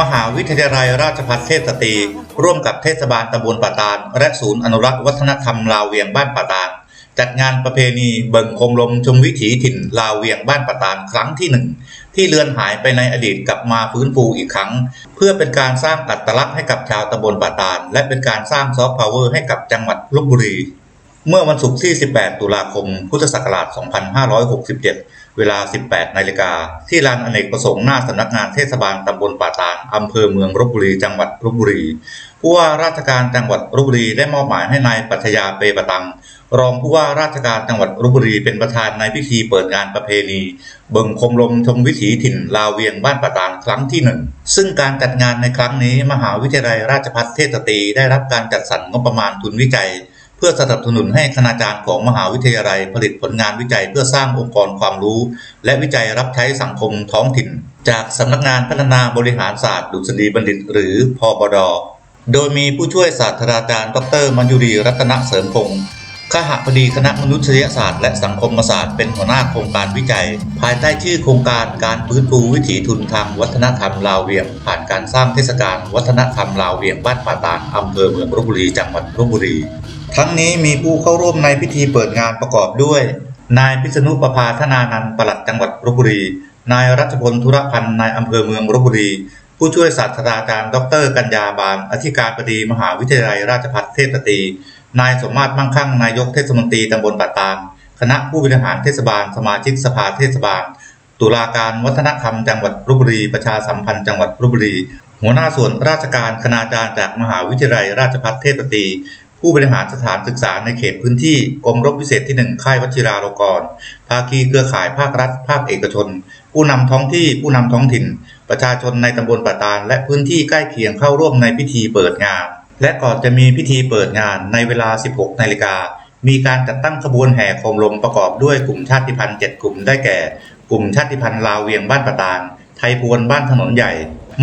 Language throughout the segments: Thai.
มหาวิทยาลัยราชภัฏเทพสตรี ร่วมกับเทศบาลตำบลป่าตาลและศูนย์อนุรักษ์วัฒนธรรมลาวเวียงบ้านป่าตาลจัดงานประเพณีเบิ่งคมลมชมวิถีถิ่นลาวเวียงบ้านป่าตาลครั้งที่หนึ่งที่เลือนหายไปในอดีตกลับมาฟื้นฟูอีกครั้ง เพื่อเป็นการสร้างอัตลักษณ์ให้กับชาวตำบลป่าตาลและเป็นการสร้างซอฟต์พาวเวอร์ให้กับจังหวัดลบบุรี เมื่อวันศุกร์ที่ 18 ตุลาคม พุทธศักราช 2567 เวลา 18 นาฬิกา ที่ลานอเนกประสงค์หน้าสำนักงานเทศบาลตำบลป่าตาลอำเภอเมืองลบบุรี จังหวัดลบบุรี ผู้ว่าราชการจังหวัดลบบุรีได้มอบหมายให้นายปัชญาเปประตัง รองผู้ว่าราชการจังหวัดลบบุรีเป็นประธานในพิธีเปิดงานประเพณี เบิ่งคมลมชมวิถีถิ่นลาวเวียงบ้านป่าตาลครั้งที่หนึ่งซึ่งการจัดงานในครั้งนี้มหาวิทยาลัยราชภัฏเทศสตีได้รับการจัดสรรงบประมาณทุนวิจัย เพื่อสนับสนุนให้คณาจารย์ของมหาวิทยาลัยผลิตผลงานวิจัยเพื่อสร้างองค์กรความรู้ และวิจัยรับใช้สังคมท้องถิ่น จากสำนักงานพัฒนาบริหารศาสตร์ดุษฎีบัณฑิต หรือพบดโดยมีผู้ช่วยศาสตราจารย์ ดรมัญยุรีรัตนเสริมพงศ์ขหบดีคณะมนุษยศาสตร์และสังคมศาสตร์เป็นหัวหน้าโครงการวิจัย ภายใต้ชื่อโครงการการฟื้นฟูวิถีทุนทางวัฒนธรรมลาวเวียง ผ่านการสร้างเทศกาลวัฒนธรรมลาวเวียงบ้านป่าตาลอำเภอเมืองลบบุรีจังหวัดลบบุรี ทั้งนี้มีผู้เข้าร่วมในพิธีเปิดงานประกอบด้วย นายพิษณุประภาธนานันท์ปลัดจังหวัดลบบุรี นายรัชพลธุรพันธ์นายอำเภอเมืองลบบุรี ผู้ช่วยศาสตราจารย์ ดร กัญญาบาลอธิการบดีมหาวิทยาลัยราชภัฏเทพสตรี นายสมมาตรมั่งคั่งนายกเทศมนตรีตำบลป่าตาลคณะผู้บริหารเทศบาล สมาชิกสภาเทศบาล ตุลาการวัฒนธรรมจังหวัดลบบุรี ประชาสัมพันธ์จังหวัดลบบุรี หัวหน้าส่วนราชการคณาจารย์จากมหาวิทยาลัยราชภัฏเทพสตรี ผู้บริหารสถานศึกษาในเขตพื้นที่กรมรบพิเศษที่ 1 ค่ายวชิราลงกรณ์ภาคีเครือข่ายภาครัฐ ภาคเอกชน ผู้นำท้องที่ผู้นำท้องถิ่น ประชาชนในตำบลป่าตาล และพื้นที่ใกล้เคียงเข้าร่วมในพิธีเปิดงาน และก่อนจะมีพิธีเปิดงานในเวลา 16 นาฬิกา มีการจัดตั้งขบวนแห่โคมลมประกอบด้วยกลุ่มชาติพันธุ์7กลุ่มได้แก่ กลุ่มชาติพันธุ์ลาวเวียงบ้านป่าตาล ไทยพวนบ้านถนนใหญ่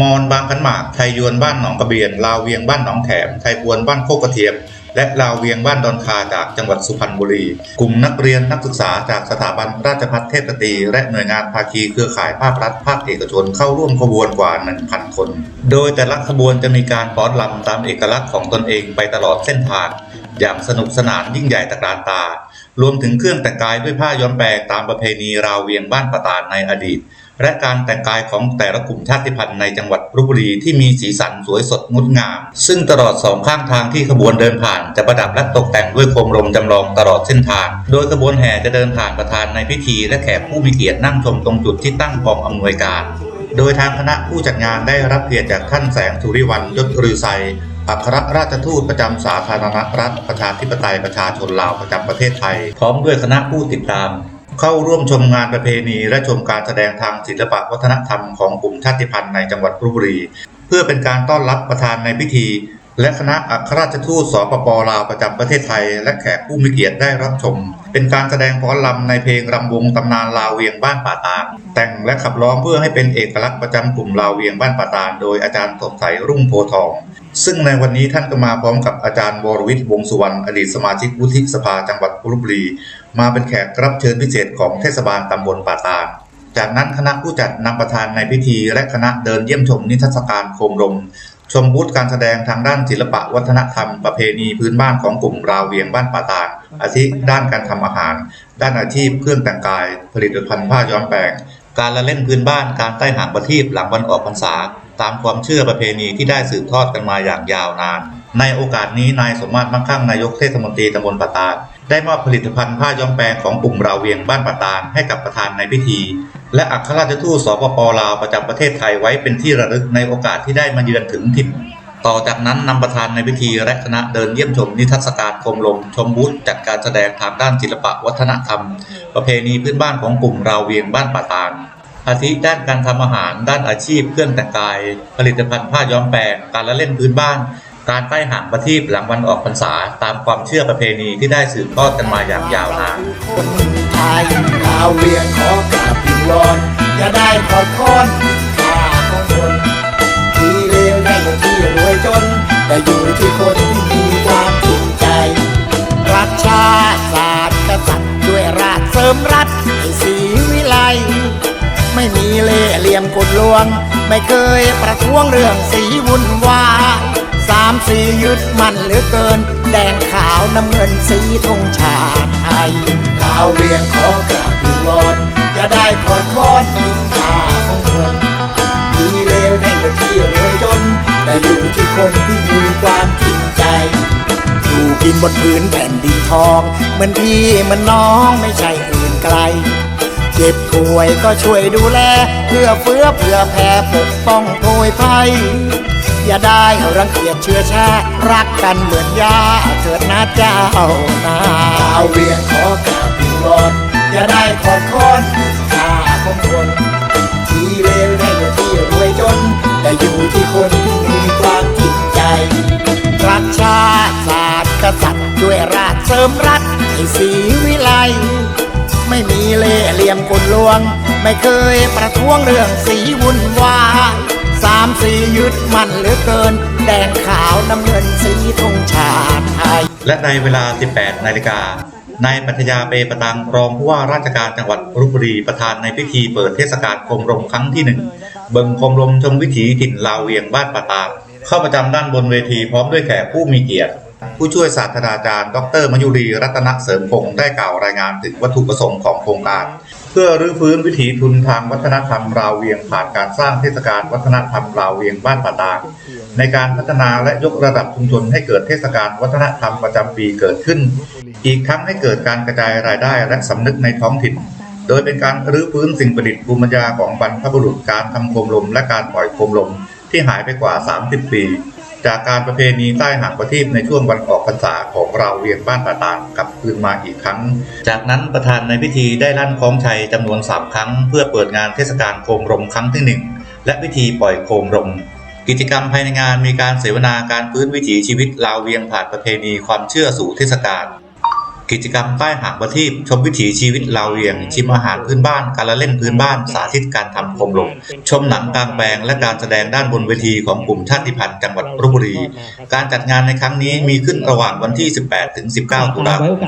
มอญบางขันหมากไทยยวนบ้านหนองกระเบียนลาวเวียงบ้านหนองแถมไทยพวนบ้านโคกกระเทียม และลาวเวียงบ้านดอนคาจากจังหวัดสุพรรณบุรี กลุ่มนักเรียนนักศึกษาจากสถาบันราชภัฏเทพสตรีและหน่วยงานภาคีเครือข่ายภาครัฐภาคเอกชนเข้าร่วมขบวนกว่า 1,000 คน โดยแต่ละขบวนจะมีการป้อนลำตามเอกลักษณ์ของตนเองไปตลอดเส้นทาง อย่างสนุกสนานยิ่งใหญ่ตะการตา รวมถึงเครื่องแต่งกายด้วยผ้าย้อมแปลงตามประเพณีราวเวียงบ้านปะตานในอดีต และการแต่งกายของแต่ละกลุ่มชาติพันธุ์ในจังหวัดลบบุรีที่มีสีสันสวยสดงดงาม ซึ่งตลอดสองข้างทางที่ขบวนเดินผ่านจะประดับและตกแต่งด้วยโคมลมจำลองตลอดเส้นทาง โดยขบวนแห่จะเดินผ่านประธานในพิธี และแขกผู้มีเกียรตินั่งชมตรงจุดที่ตั้งกองอำนวยการ โดยทางคณะผู้จัดงานได้รับเกียรติจากท่านแสงสุริวัลยศรือไซ อัครราชทูตประจำสาธารณรัฐประชาธิปไตยประชาชนลาวประจำประเทศไทย พร้อมด้วยคณะผู้ติดตาม เข้าร่วมชมงานประเพณีและชมการแสดงทางศิลปะวัฒนธรรมของกลุ่มชาติพันธุ์ในจังหวัดลพบุรี เพื่อเป็นการต้อนรับประธานในพิธี และคณะอัครราชทูตสปปลาวประจำประเทศไทย และแขกผู้มีเกียรติได้รับชม เป็นการแสดงฟ้อนรำในเพลงรำวงตำนานลาวเวียงบ้านป่าตาลแต่งและขับร้องเพื่อให้เป็นเอกลักษณ์ประจำกลุ่มลาวเวียงบ้านป่าตาลโดยอาจารย์สดใสรุ่งโพทอง ซึ่งในวันนี้ท่านก็มาพร้อมกับอาจารย์วรวิทย์วงสุวรรณอดีตสมาชิกวุฒิสภาจังหวัดลพบุรี มาเป็นแขกรับเชิญพิเศษของเทศบาลตำบลป่าตาลจากนั้นคณะผู้จัดนำประธานในพิธีและคณะเดินเยี่ยมชมนิทรรศการโคมลมชมบูธการแสดงทางด้านศิลปะวัฒนธรรมประเพณีพื้นบ้านของกลุ่มราวเวียงบ้านป่าตาลอาทิด้านการทำอาหาร ด้านอาชีพเครื่องแต่งกาย ผลิตภัณฑ์ผ้าย้อมแปลงการละเล่นพื้นบ้านการใต้หางประทีปหลังวันออกพรรษา ตามความเชื่อประเพณีที่ได้สืบทอดกันมาอย่างยาวนาน ในโอกาสนี้นายสมมาตรมั่งคั่งนายกเทศมนตรีตำบลปะตาลได้มอบผลิตภัณฑ์ผ้าย้อมแปลงของกลุ่มราวเวียงบ้านปะตาลให้กับประธานในพิธี และอัครราชทูตสปปลาวประจำประเทศไทยไว้เป็นที่ระลึกในโอกาสที่ได้มาเยือนถึงถิ่นต่อจากนั้นนำประธานในพิธีและคณะเดินเยี่ยมชมนิทรรศการโคมลม ชมบูธจัดการแสดงทางด้านศิลปะวัฒนธรรม ประเพณีพื้นบ้านของกลุ่มราวเวียงบ้านป่าตาล อาทิด้านการทำอาหาร ด้านอาชีพ เครื่องแต่งกาย ผลิตภัณฑ์ผ้าย้อมแปลงการละเล่นพื้นบ้าน การใต้หางประทีปหลังวันออกพรรษา ตามความเชื่อประเพณีที่ได้สืบทอดกันมาอย่างยาวนานคนไทยดาวเวียงขอกราบวิงวอนอย่าได้ขอดคอนข้าของคนที่เลวได้ที่รวยจนแต่อยู่ที่คนที่มี วิไม่เล่ห์เหลี่ยมกลลวง ไม่เคยประท้วงเรื่องสีวุ่นวายสามสียึดมันเหลือเกิน แดงขาวน้ำเงินสีธงชาติไทยดาวเวียงขอกราบวิงวอนอย่าได้ขอดคอนนินทาของคนดีเลวในอยู่ที่รวยจน แต่อยู่ที่คนที่มีความจริงใจอยู่กินบนพื้นแผ่นดินทอง เหมือนพี่เหมือนน้องไม่ใช่อื่นไกล เจ็บป่วยก็ช่วยดูแล เพื่อเฟื้อเพื่อแผ่ปกป้องโพยภัย อย่าได้รังเกียจเชื้อชาติรักกันเหมือนยาเถิดนะเจ้านาเอาเวียงขอกราบวิงวอนอย่าได้ขอดคอนข้าของคน ที่เลวได้อยู่ที่รวยจน แต่อยู่ที่คนที่มีความจริงใจรักชาติศาสตร์กษัตริย์ด้วยราชเสริมรัฐให้สีวิไล เล่ห์เหลี่ยมกลลวง ไม่เคยประท้วงเรื่องสีวุ่นวายสามสียึดมันเหลือเกิน แดงขาวน้ำเงินสีธงชาติไทย และในเวลา 18 นาฬิกานายปัทยาเปประตังรองผู้ว่าราชการจังหวัดลพบุรีประธานในพิธีเปิดเทศกาลคมรมครั้งที่หนึ่งเบิงคมรมชมวิถีถิ่นลาวเวียงบ้านป่าตาเข้าประจำด้านบนเวทีพร้อมด้วยแขกผู้มีเกียรติ ผู้ช่วยศาสตราจารย์ ดรมยุรีรัตนเสริมพงศ์ได้กล่าวรายงานถึงวัตถุประสงค์ของโครงการ เพื่อรื้อฟื้นวิถีทุนทางวัฒนธรรมราวเวียงผ่านการสร้างเทศกาลวัฒนธรรมราวเวียงบ้านป่าตางในการพัฒนาและยกระดับชุมชนให้เกิดเทศกาลวัฒนธรรมประจำปีเกิดขึ้น อีกทั้งให้เกิดการกระจายรายได้และสำนึกในท้องถิ่น โดยเป็นการรื้อฟื้นสิ่งประดิษฐ์ภูมิปัญญาของบรรพบุรุษการทำโคมลม และการปล่อยโคมลมที่หายไปกว่า 30 ปี จากการประเพณีใต้หางประทีปในช่วงวันออกพรรษาของเราเวียงบ้านตาตางกลับคืนมาอีกครั้ง จากนั้นประธานในพิธีได้ลั่นคล้องชัยจำนวน 3 ครั้ง เพื่อเปิดงานเทศกาลโคมรมครั้งที่ 1 และพิธีปล่อยโคมรม กิจกรรมภายในงานมีการเสวนาการพื้นวิถีชีวิตลาวเวียงผ่านประเพณีความเชื่อสู่เทศกาล กิจกรรมใต้หางประทีปชมวิถีชีวิตลาวเวียง ชิมอาหารพื้นบ้าน การละเล่นพื้นบ้าน สาธิตการทำโคมลมชมหนังกลางแปลงและการแสดงด้านบนเวทีของกลุ่มชาติพันธุ์จังหวัดลบบุรี การจัดงานในครั้งนี้มีขึ้นระหว่างวันที่ 18 ถึง 19 ตุลาคม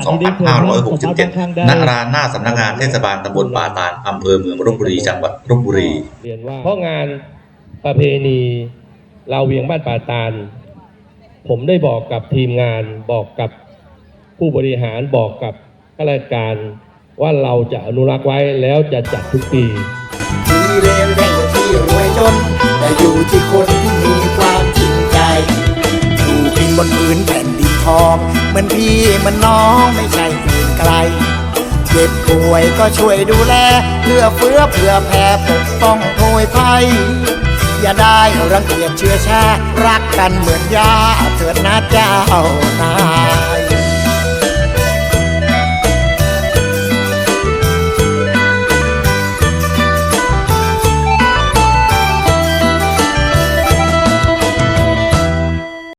2567 ณ ลานหน้าสำนักงานเทศบาลตำบลป่าตาลอำเภอเมืองลบบุรี จังหวัดลบบุรีเรียนว่าเพราะงานประเพณีเราวเวียงบ้านป่าตาล ผมได้บอกกับทีมงานบอกกับ ผู้บริหารบอกกับข้าราชการว่าเราจะอนุรักษ์ไว้แล้วจะจัดทุกปีที่เลวได้อยู่ที่รวยจนแต่อยู่ที่คนที่มีความจริงใจอยู่กินบนพื้นแผ่นดินทองเหมือนพี่มือนน้องไม่ใช่อื่นไกลเจ็บป่วยก็ช่วยดูแลเพื่อเฟื้อเพื่อแผ่ปกป้องโพยภัยอย่าได้รังเกียจเชื้อชาติรักกันเหมือนญาเถิดนะเจ้านาย